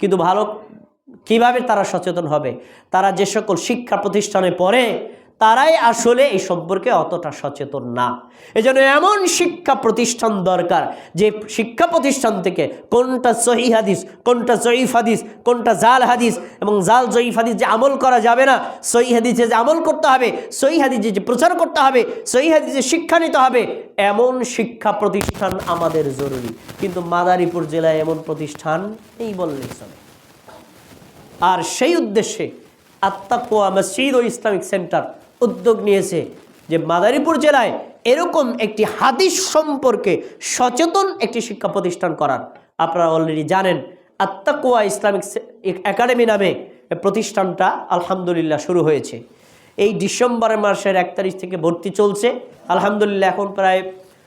কিন্তু ভালো কীভাবে তারা সচেতন হবে? তারা যে সকল শিক্ষা প্রতিষ্ঠানে পড়ে তারাই আসলে এই সম্পর্কে অতটা সচেতন না। এজন্য এমন শিক্ষা প্রতিষ্ঠান দরকার যে শিক্ষা প্রতিষ্ঠান থেকে কোনটা সহি হাদিস, কোনটা জয়ীফ হাদিস, কোনটা জাল হাদিস এবং জাল জয়ীফ হাদিস যে আমল করা যাবে না, সহি হাদিসে যে আমল করতে হবে, সহি হাদিসে যে প্রচার করতে হবে, সহি হাদিসে শিক্ষা নিতে হবে, এমন শিক্ষা প্রতিষ্ঠান আমাদের জরুরি। কিন্তু মাদারীপুর জেলায় এমন প্রতিষ্ঠান নেই বললেই চলে। আর সেই উদ্দেশ্যে আত্মাকুয়া মসজিদ ও ইসলামিক সেন্টার উদ্যোগ নিয়েছে যে মাদারীপুর জেলায় এরকম একটি হাদিস সম্পর্কে সচেতন একটি শিক্ষা প্রতিষ্ঠান করার। আপনারা অলরেডি জানেন, আত্মাকুয়া ইসলামিক একাডেমি নামে প্রতিষ্ঠানটা আলহামদুলিল্লাহ শুরু হয়েছে। এই ডিসেম্বর মাসের এক তারিখ থেকে ভর্তি চলছে। আলহামদুলিল্লাহ এখন প্রায়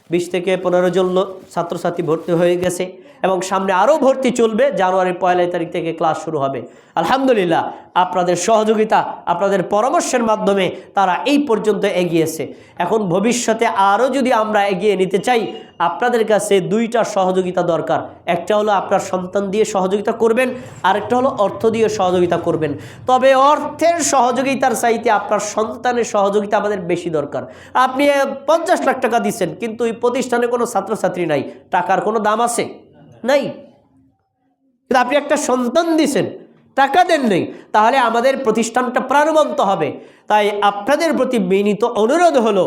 বিশ থেকে পনেরো জন ছাত্রছাত্রী ভর্তি হয়ে গেছে এবং সামনে আরও ভর্তি চলবে জানুয়ারির পয়লা তারিখ থেকে ক্লাস শুরু হবে। আলহামদুলিল্লাহ, আপনাদের সহযোগিতা, আপনাদের পরামর্শের মাধ্যমে তারা এই পর্যন্ত এগিয়েছে। এখন ভবিষ্যতে আরও যদি আমরা এগিয়ে নিতে চাই, আপনাদের কাছে দুইটা সহযোগিতা দরকার। একটা হলো আপনার সন্তান দিয়ে সহযোগিতা করবেন, আরেকটা হলো অর্থ দিয়ে সহযোগিতা করবেন। তবে অর্থের সহযোগিতার চাইতে আপনার সন্তানের সহযোগিতা আমাদের বেশি দরকার। আপনি পঞ্চাশ লাখ টাকা দিচ্ছেন, কিন্তু এই প্রতিষ্ঠানে কোনো ছাত্রছাত্রী নাই, টাকার কোনো দাম আছে? নাই। কিন্তু আপনি একটা সন্তান দিছেন, টাকা দেন নেই, তাহলে আমাদের প্রতিষ্ঠানটা প্রাণবন্ত হবে। তাই আপনাদের প্রতি বিনীত অনুরোধ হলো,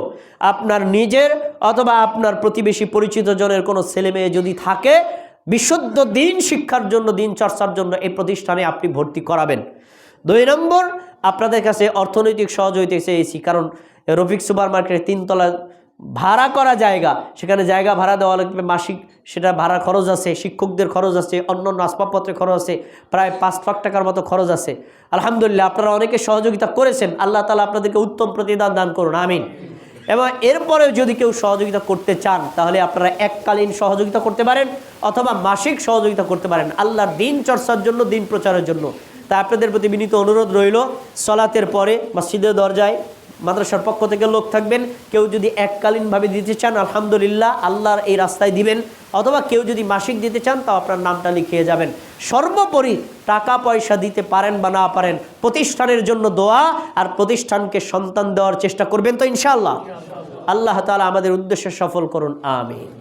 আপনার নিজের অথবা আপনার প্রতিবেশী পরিচিত জনের কোনো ছেলে মেয়ে যদি থাকে, বিশুদ্ধ দিন শিক্ষার জন্য, দিন চর্চার জন্য এই প্রতিষ্ঠানে আপনি ভর্তি করাবেন। দুই নম্বর, আপনাদের কাছে অর্থনৈতিক সহযোগিতা চেয়েছি কারণ রফিক সুপার মার্কেটের তিনতলা ভাড়া করা জায়গা, সেখানে জায়গা ভাড়া দেওয়া লাগবে, মাসিক সেটা ভাড়া খরচ আছে, শিক্ষকদের খরচ আছে অন্য অন্য আসবাবপত্রের খরচ আছে, প্রায় পাঁচ লাখ টাকার মতো খরচ আছে। আলহামদুলিল্লাহ, আপনারা অনেকে সহযোগিতা করেছেন, আল্লাহ তালা আপনাদেরকে উত্তম প্রতিদান দান করুন, আমিন। এবং এরপরেও যদি কেউ সহযোগিতা করতে চান, তাহলে আপনারা এককালীন সহযোগিতা করতে পারেন, অথবা মাসিক সহযোগিতা করতে পারেন। আল্লাহর দিন চর্চার জন্য, দিন প্রচারের জন্য। তা আপনাদের প্রতি বিনীত অনুরোধ রইল, সলাতের পরে মসজিদের দরজায় মাদ্রাসার পক্ষ থেকে লোক থাকবেন, কেউ যদি এককালীনভাবে দিতে চান, আলহামদুলিল্লাহ, আল্লাহর এই রাস্তায় দিবেন, অথবা কেউ যদি মাসিক দিতে চান, তাও আপনার নামটা লিখিয়ে যাবেন। সর্বোপরি টাকা পয়সা দিতে পারেন বা না পারেন, প্রতিষ্ঠানের জন্য দোয়া আর প্রতিষ্ঠানকে সন্তান দেওয়ার চেষ্টা করবেন তো ইনশাআল্লাহ। আল্লাহ তালা আমাদের উদ্দেশ্যে সফল করুন, আমিন।